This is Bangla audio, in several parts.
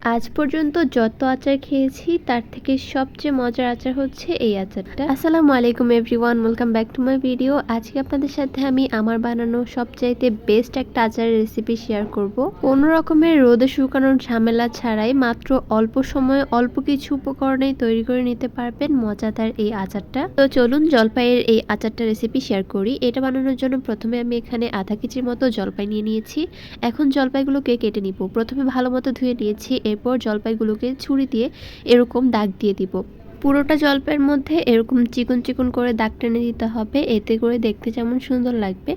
আজ পর্যন্ত যত আচার খেয়েছি, তার থেকে সবচেয়ে মজার আচার হচ্ছে এই আচারটা। আসসালামু আলাইকুম everyone, welcome back to my video. আজকে আপনাদের সাথে আমি আমার বানানো সবচাইতে বেস্ট একটা আচারের রেসিপি শেয়ার করব। কোনো রকমের রোদে শুকানোর ঝামেলা ছাড়াই মাত্র অল্প সময়ে অল্প কিছু উপকরণেই তৈরি করে নিতে পারবেন মজাদার এই আচারটা। তো চলুন জলপাইয়ের এই আচারটা রেসিপি শেয়ার করি। এটা বানানোর জন্য প্রথমে আমি এখানে আধা কেজির মতো জলপাই নিয়ে নিয়েছি। এখন জলপাইগুলোকে কেটে নিব। প্রথমে ভালো মতো ধুয়ে নিয়েছি এরপর জলপাইগুলোকে ছুরি দিয়ে এরকম দাগ দিয়ে দিব। পুরোটা জলপাইয়ের মধ্যে এরকম চিকন চিকন করে দাগ টেনে দিতে হবে। এতে করে দেখতে যেমন সুন্দর লাগবে,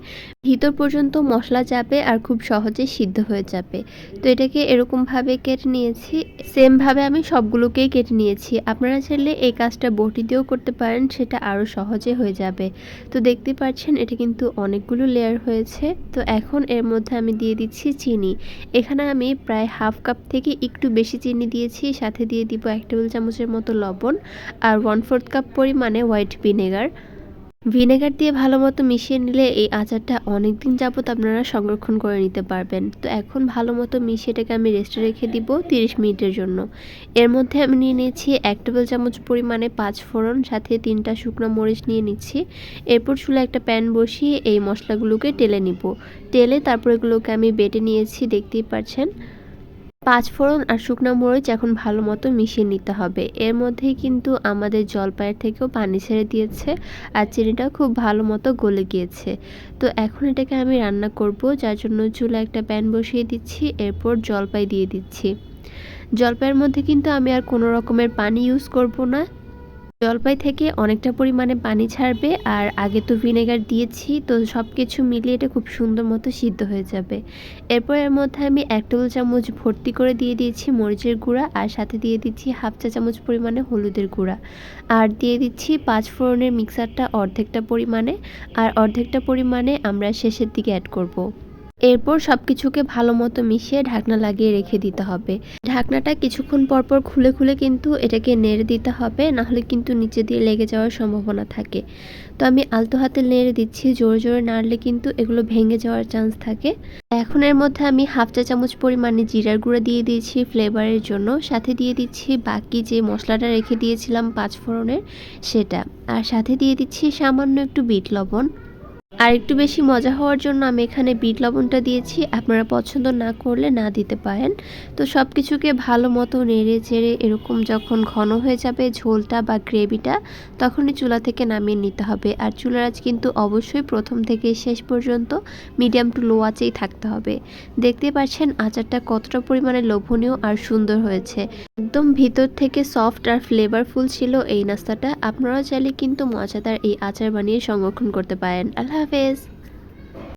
ভিতর পর্যন্ত মশলা যাবে আর খুব সহজে সিদ্ধ হয়ে যাবে। তো এটাকে এরকমভাবে কেটে নিয়েছি। সেমভাবে আমি সবগুলোকেই কেটে নিয়েছি। আপনারা চাইলে এই কাজটা বটি দিয়েও করতে পারেন, সেটা আরও সহজে হয়ে যাবে। তো দেখতে পাচ্ছেন, এটা কিন্তু অনেকগুলো লেয়ার হয়েছে। তো এখন এর মধ্যে আমি দিয়ে দিচ্ছি চিনি। এখানে আমি প্রায় হাফ কাপ থেকে একটু বেশি চিনি দিয়েছি, সাথে দিয়ে দিব এক টেবিল চামচের মতো লবণ। আর ওয়ান ফোর্থ কাপ পরিমাণে হোয়াইট ভিনেগার। ভিনেগার দিয়ে ভালো মতো মিশিয়ে নিলে এই আচারটা অনেক দিন যাবত আপনারা সংরক্ষণ করে নিতে পারবেন। তো এখন ভালো মতো মিশিয়ে এটাকে আমি রেস্টে রেখে দিব তিরিশ মিনিটের জন্য। এর মধ্যে আমি নিয়ে নিয়েছি এক টেবিল চামচ পরিমাণে পাঁচ ফোড়ন, সাথে তিনটা শুকনো মরিচ নিয়ে নিচ্ছি। এরপর চুলে একটা প্যান বসিয়ে এই মশলাগুলোকে টেলে নিব। টেলে তারপর এগুলোকে আমি বেটে নিয়েছি, দেখতেই পাচ্ছেন পাঁচ ফোড়ন আর শুকনো মরিচ এখন ভালো মতো মিশিয়ে নিতে হবে। এর মধ্যেই কিন্তু আমাদের জলপাইয়ের থেকেও পানি ছেড়ে দিয়েছে আর চিনিটা খুব ভালো মতো গলে গিয়েছে। তো এখন এটাকে আমি রান্না করব, যার জন্য চুলা একটা প্যান বসিয়ে দিচ্ছি, এরপর জলপাই দিয়ে দিচ্ছি। জলপাইয়ের মধ্যে কিন্তু আমি আর কোনো রকমের পানি ইউজ করব না। জলপাই থেকে অনেকটা পরিমাণে পানি ছাড়বে আর আগে তো ভিনেগার দিয়েছি, তো সব কিছু মিলিয়ে এটা খুব সুন্দর মতো সিদ্ধ হয়ে যাবে এরপর এর মধ্যে আমি এক টেবিল চামচ ভর্তি করে দিয়ে দিয়েছি মরিচের গুঁড়া আর সাথে দিয়ে দিচ্ছি হাফ চা চামচ পরিমাণে হলুদের গুঁড়া আর দিয়ে দিচ্ছি পাঁচ ফোড়নের মিক্সারটা অর্ধেকটা পরিমাণে, আর অর্ধেকটা পরিমাণে আমরা শেষের দিকে অ্যাড করব। এরপর সব কিছুকে ভালো মতো মিশিয়ে ঢাকনা লাগিয়ে রেখে দিতে হবে। ঢাকনাটা কিছুক্ষণ পরপর খুলে খুলে কিন্তু এটাকে নেড়ে দিতে হবে, নাহলে কিন্তু নিচে দিয়ে লেগে যাওয়ার সম্ভাবনা থাকে। তো আমি আলতো হাতে নেড়ে দিচ্ছি, জোরে জোরে নাড়লে কিন্তু এগুলো ভেঙে যাওয়ার চান্স থাকে। এখন এর মধ্যে আমি হাফ চা চামচ পরিমাণে জিরার গুঁড়ো দিয়ে দিয়েছি ফ্লেভারের জন্য, সাথে দিয়ে দিচ্ছি বাকি যে মশলাটা রেখে দিয়েছিলাম পাঁচ ফোড়নের সেটা। আর সাথে দিয়ে দিচ্ছি সামান্য একটু বিট লবণ। আর একটু বেশি মজা হওয়ার জন্য আমি এখানে বিট লবণটা দিয়েছি। আপনারা পছন্দ না করলে না দিতে পারেন। তো সব কিছুকে ভালো মতো নেড়ে চেড়ে এরকম যখন ঘন হয়ে যাবে ঝোলটা বা গ্রেভিটা, তখনই চুলা থেকে নামিয়ে নিতে হবে। আর চুলার আজ কিন্তু অবশ্যই প্রথম থেকে শেষ পর্যন্ত মিডিয়াম টু লো আঁচেই থাকতে হবে। দেখতে পাচ্ছেন আচারটা কতটা পরিমাণে লোভনীয় আর সুন্দর হয়েছে। একদম ভিতর থেকে সফট আর ফ্লেভারফুল ছিল এই নাস্তাটা। আপনারাও চাইলে কিন্তু মজাদার এই আচার বানিয়ে সংরক্ষণ করতে পারেন। আল্লাহ হাফেজ।